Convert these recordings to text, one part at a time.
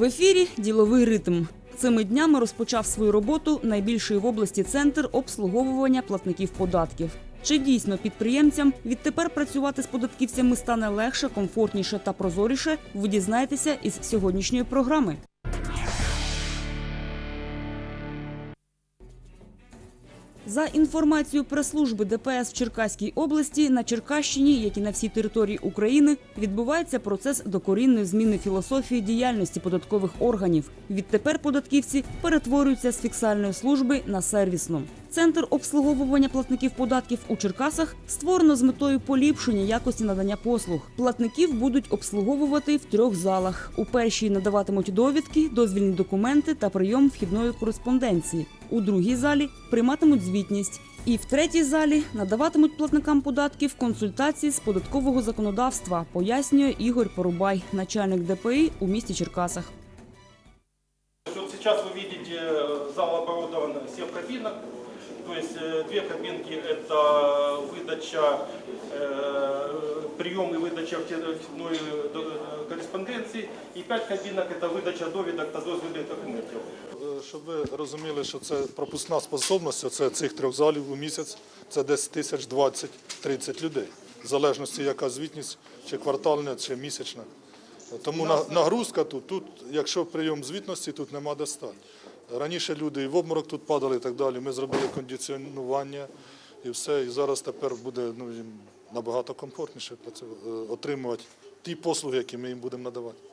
В ефірі діловий ритм. Цими днями розпочав свою роботу найбільший в області центр обслуговування платників податків. Чи дійсно підприємцям відтепер працювати з податківцями стане легше, комфортніше та прозоріше? Ви дізнаєтеся із сьогоднішньої програми. За інформацією прес-служби ДПС в Черкаській області на Черкащині, як і на всій території України, відбувається процес докорінної зміни філософії діяльності податкових органів. Відтепер податківці перетворюються з фіксальної служби на сервісну. Центр обслуговування платників податків у Черкасах створено з метою поліпшення якості надання послуг. Платників будуть обслуговувати в трьох залах. У першій надаватимуть довідки, дозвільні документи та прийом вхідної кореспонденції. У другій залі прийматимуть звітність. І в третій залі надаватимуть платникам податків консультації з податкового законодавства, пояснює Ігор Порубай, начальник ДПІ у місті Черкасах. Сейчас вы видите, э, зал оборудован 7 кабинок. То есть э, две кабинки это выдача, э, прием и выдача вхідної э, корреспонденции. И 5 кабинок это выдача довідок та дозвільних документів. Е, Щоб ви розуміли, що це пропускна способність, це цих трьох залів у місяць, це десь тисяч 20-30 людей. В залежності, яка звітність, чи квартальна, чи місячна. Тому на- нагрузка тут, тут, якщо прийом звітності, тут нема де стати. Раніше люди і в обморок тут падали і так далі. Ми зробили кондиціонування і все. І зараз тепер буде ну, їм набагато комфортніше е, отримувати ті послуги, які ми їм будемо надавати.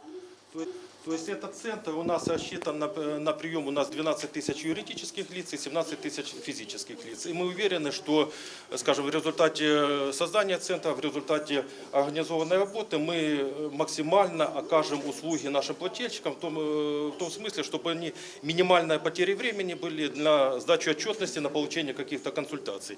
То есть- То есть этот центр у нас рассчитан на, э, на прием у нас 12 тысяч юридических лиц и 17 тысяч физических лиц. И мы уверены, что, э, скажем, в результате э, создания центра, в результате организованной работы мы э, максимально окажем услуги нашим плательщикам в том, э, в том смысле, чтобы они минимальные потери времени были на сдачу отчетности, на получение каких-то консультаций.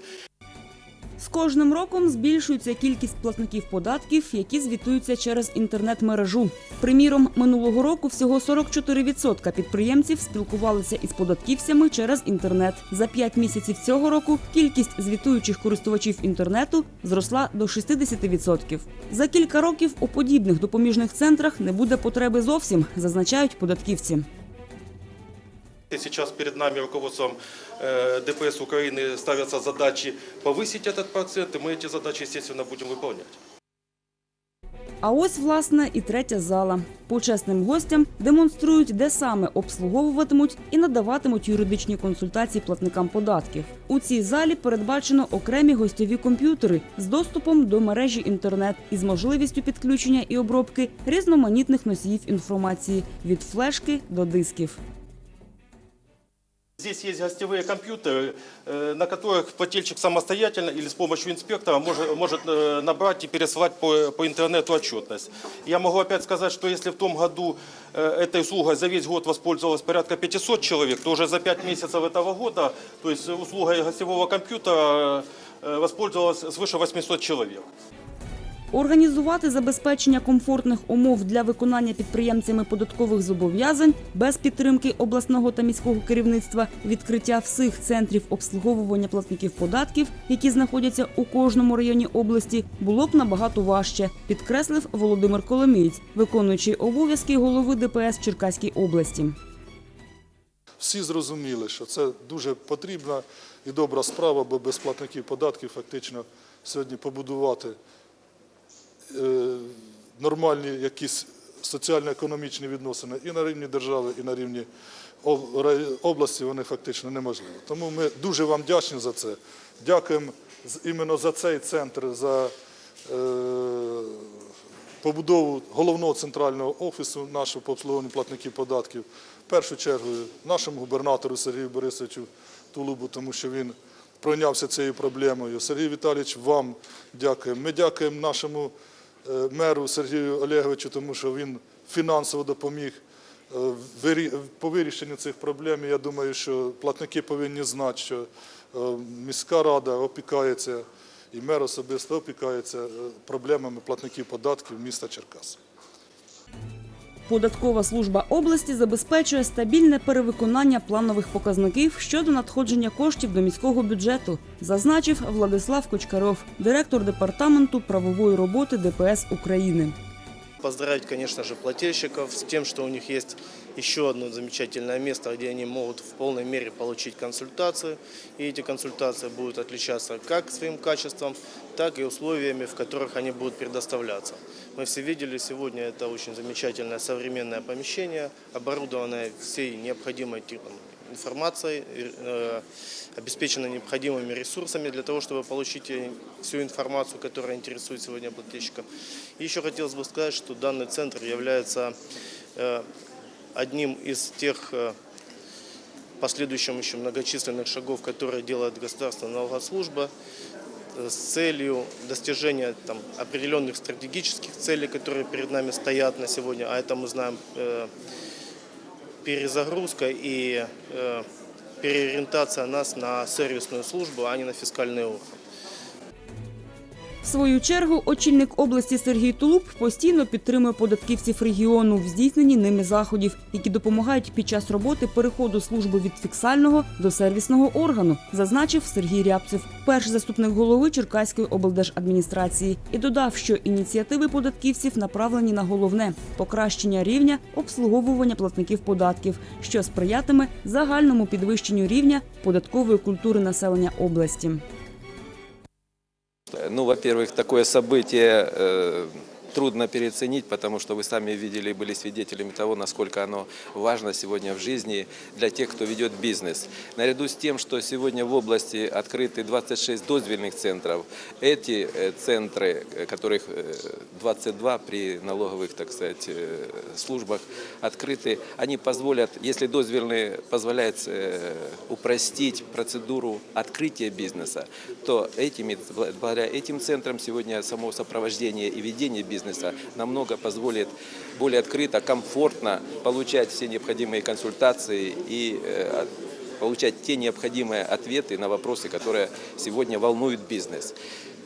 З кожним роком збільшується кількість платників податків, які звітуються через інтернет-мережу. Приміром, минулого року всього 44% підприємців спілкувалися із податківцями через інтернет. За 5 місяців цього року кількість звітуючих користувачів інтернету зросла до 60%. За кілька років у подібних допоміжних центрах не буде потреби зовсім, зазначають податківці. И Сейчас перед нами руководством э, ДПС Украины ставятся задачи повысить этот процент, и мы эти задачи, естественно, будем выполнять. А ось, власне, і третя зала. Почесним гостям демонструють, де саме обслуговуватимуть і надаватимуть юридичні консультації платникам податків. У цій залі передбачено окремі гостьові комп'ютери з доступом до мережі інтернет і з можливістю підключення і обробки різноманітних носіїв інформації від флешки до дисків. Здесь есть гостевые компьютеры, э, на которых плательщик самостоятельно или с помощью инспектора может, может э, набрать и пересылать по, по интернету отчетность. Я могу опять сказать, что если в том году э, этой услугой за весь год воспользовалось порядка 500 человек, то уже за 5 месяцев этого года, то есть услугой гостевого компьютера э, воспользовалось свыше 800 человек. Організувати забезпечення комфортних умов для виконання підприємцями податкових зобов'язань без підтримки обласного та міського керівництва, відкриття всіх центрів обслуговування платників податків, які знаходяться у кожному районі області, було б набагато важче, підкреслив Володимир Коломієць, виконуючий обов'язки голови ДПС Черкаській області. всі зрозуміли, що це дуже потрібна і добра справа, бо без платників податків фактично сьогодні побудувати нормальні якісь соціально-економічні відносини і на рівні держави, і на рівні області вони фактично неможливі. Тому ми дуже вам вдячні за це. Дякуємо іменно за цей центр, за е, побудову головного центрального офісу нашого по обслуговуванню платників податків. В першу чергу нашому губернатору Сергію Борисовичу Тулубу, тому що він пройнявся цією проблемою. Сергій Віталійович, вам дякуємо. Ми дякуємо нашому е, меру Сергію Олеговичу, тому що він фінансово допоміг е, по вирішенню цих проблем. Я думаю, що платники повинні знати, що е, міська рада опікається і мер особисто опікається е, проблемами платників податків міста Черкас. Податкова служба області забезпечує стабільне перевиконання планових показників щодо надходження коштів до міського бюджету, зазначив Владислав Кочкаров, директор департаменту правової роботи ДПС України. Поздравить, конечно же, с тем, что у них есть еще одно замечательное место, где они могут в полной мере получить консультацию. И эти консультации будут отличаться как своим качеством, так и условиями, в которых они будут предоставляться. Мы все видели сегодня, это очень замечательное современное помещение, оборудованное всей необходимой типом информацией, э, обеспечено необходимыми ресурсами для того, чтобы получить э, всю информацию, которая интересует сегодня плательщиков. И еще хотелось бы сказать, что данный центр является э, одним из тех э, последующим еще многочисленных шагов, которые делает государственная налогослужба э, с целью достижения там, определенных стратегических целей, которые перед нами стоят на сегодня, а это мы знаем э, перезагрузка и э, переориентация нас на сервисную службу, а не на фискальный орган. Свою чергу очільник області Сергій Тулуб постійно підтримує податківців регіону в здійсненні ними заходів, які допомагають під час роботи переходу служби від фіксального до сервісного органу, зазначив Сергій Рябцев, перший заступник голови Черкаської облдержадміністрації, і додав, що ініціативи податківців направлені на головне покращення рівня обслуговування платників податків, що сприятиме загальному підвищенню рівня податкової культури населення області. Ну, во-первых, такое событие э, трудно переоценить, потому что вы сами видели и были свидетелями того, насколько оно важно сегодня в жизни для тех, кто ведет бизнес. Наряду с тем, что сегодня в области открыты 26 дозвельных центров, эти э, центры, э, которых э, 22 при налоговых, так сказать, э, службах открыты, они позволят, если дозвельные позволяют э, упростить процедуру открытия бизнеса, то этими, благодаря этим центрам сегодня само сопровождение и ведение бизнеса намного позволит более открыто, комфортно получать все необходимые консультации и э, получать те необходимые ответы на вопросы, которые сегодня волнуют бизнес.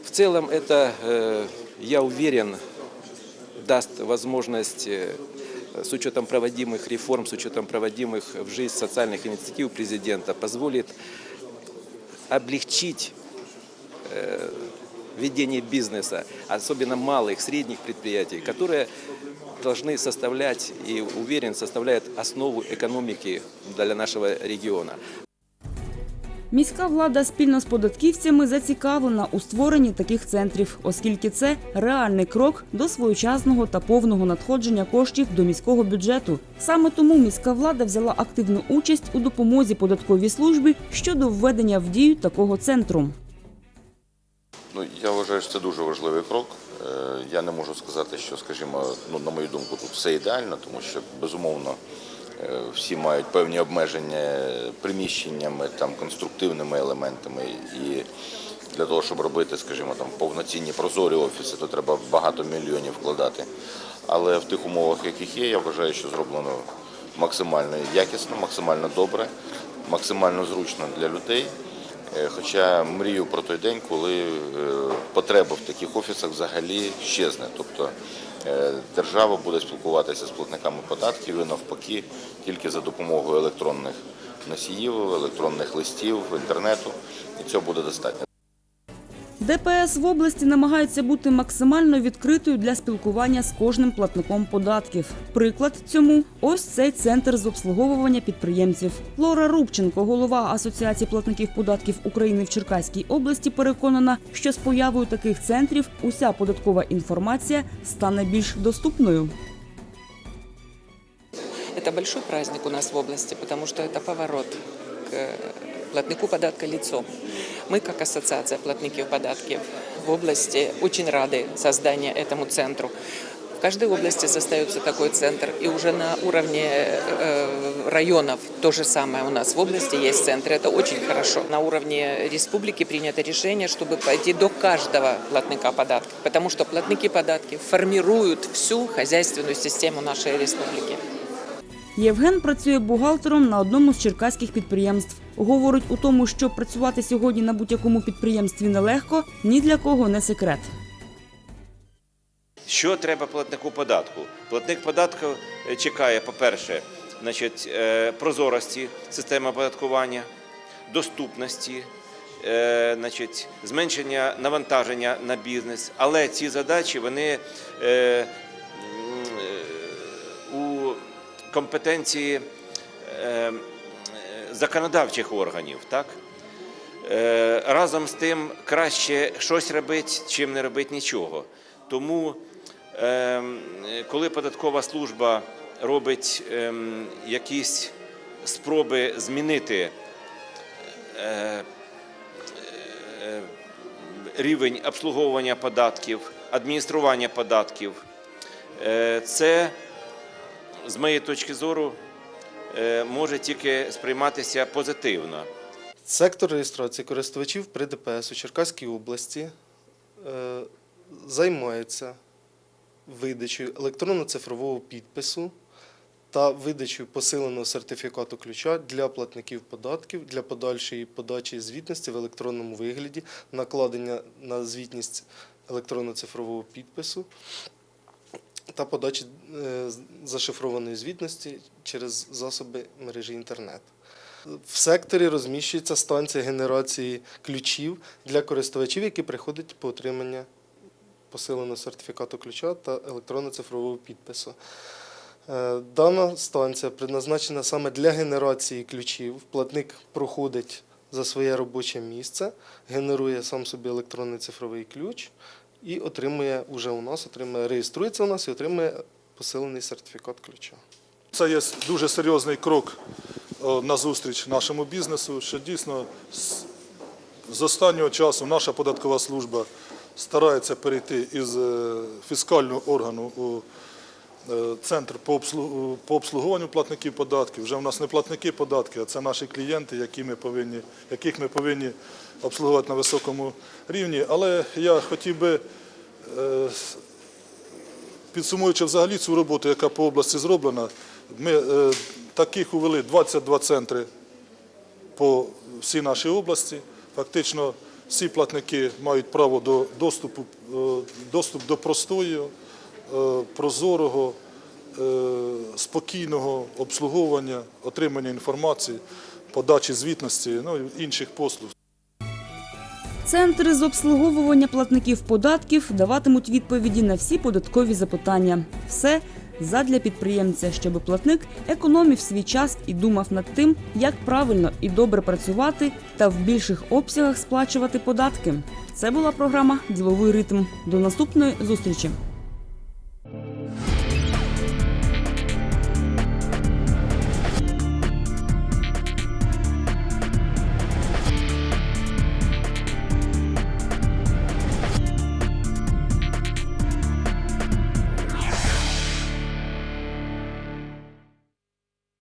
В целом это, э, я уверен, даст возможность э, с учетом проводимых реформ, с учетом проводимых в жизнь социальных инициатив президента, позволит облегчить э, ведение бизнеса, особенно малых, средних предприятий, которые должны составлять и, уверен, составляют основу экономики для нашего региона. Міська влада спільно з податківцями зацікавлена у створенні таких центрів, оскільки це реальний крок до своєчасного та повного надходження коштів до міського бюджету. Саме тому міська влада взяла активну участь у допомозі податковій службі щодо введення в дію такого центру. Ну, я вважаю, що це дуже важливий крок. Е, Я не можу сказати, що, скажімо, ну, на мою думку, тут все ідеально, тому що, безумовно, е, всі мають певні обмеження приміщеннями, там, конструктивними елементами. І для того, щоб робити, скажімо, там, повноцінні прозорі офіси, то треба багато мільйонів вкладати. Але в тих умовах, яких є, я вважаю, що зроблено максимально якісно, максимально добре, максимально зручно для людей. Е, Хоча мрію про той день, коли е, потреба в таких офісах взагалі щезне. Тобто е, держава буде спілкуватися з платниками податків і навпаки тільки за допомогою електронних носіїв, електронних листів, інтернету, і цього буде достатньо. ДПС в області намагається бути максимально відкритою для спілкування з кожним платником податків. Приклад цьому ось цей центр з обслуговування підприємців. Лора Рубченко, голова Асоціації платників податків України в Черкаській області, переконана, що з появою таких центрів уся податкова інформація стане більш доступною. Это большой праздник у нас в области, потому что это поворот к э, платнику податка лицом. Мы, как ассоциация платников податков в области, очень рады созданию этому центру. В каждой области создается такой центр, и уже на уровне э, районов то же самое у нас в области есть центр. Это очень хорошо. На уровне республики принято решение, чтобы пойти до каждого платника податков, потому что платники податки формируют всю хозяйственную систему нашей республики. Євген працює бухгалтером на одному з черкаських підприємств. Говорить у тому, що працювати сьогодні на будь-якому підприємстві нелегко, ні для кого не секрет. Що треба платнику податку? Платник податку е, чекає, по-перше, значить, е, прозорості системи оподаткування, доступності, е, значить, зменшення навантаження на бізнес. Але ці задачі вони компетенції е, е, законодавчих органів. Так? Е, Разом з тим краще щось робити, чим не робити нічого. Тому, коли податкова служба робить якісь спроби змінити рівень обслуговування податків, адміністрування податків, це, з моєї точки зору, е, може тільки сприйматися позитивно. Сектор реєстрації користувачів при ДПС у Черкаській області е, займається видачею електронно-цифрового підпису та видачею посиленого сертифікату ключа для платників податків для подальшої подачі звітності в електронному вигляді, накладення на звітність електронно-цифрового підпису та подачі е, зашифрованої звітності через засоби мережі інтернет. В секторі розміщується станція генерації ключів для користувачів, які приходять по отримання посиленого сертифікату ключа та електронно-цифрового підпису. Е, Дана станція предназначена саме для генерації ключів. Платник проходить за своє робоче місце, генерує сам собі електронний цифровий ключ і отримує уже у нас, отримує, реєструється у нас і отримує посилений сертифікат ключа. Це є дуже серйозний крок на назустріч нашому бізнесу, що дійсно з- останнього часу наша податкова служба старається перейти із е, фіскального органу у е, центр по обслуг- по обслуговуванню платників податків. Вже в нас не платники податків, а це наші клієнти, які ми повинні, яких ми повинні обслуговувати на високому рівні. Але я хотів би е, Підсумуючи взагалі цю роботу, яка по області зроблена, ми е, таких увели 22 центри по всій нашій області. Фактично всі платники мають право до доступу, е, доступ до простої, е, прозорого, е, спокійного обслуговування, отримання інформації, подачі звітності, ну і інших послуг. Центри з обслуговування платників податків даватимуть відповіді на всі податкові запитання. Все задля підприємця, щоб платник економів свій час і думав над тим, як правильно і добре працювати та в більших обсягах сплачувати податки. Це була програма Діловий ритм. До наступної зустрічі.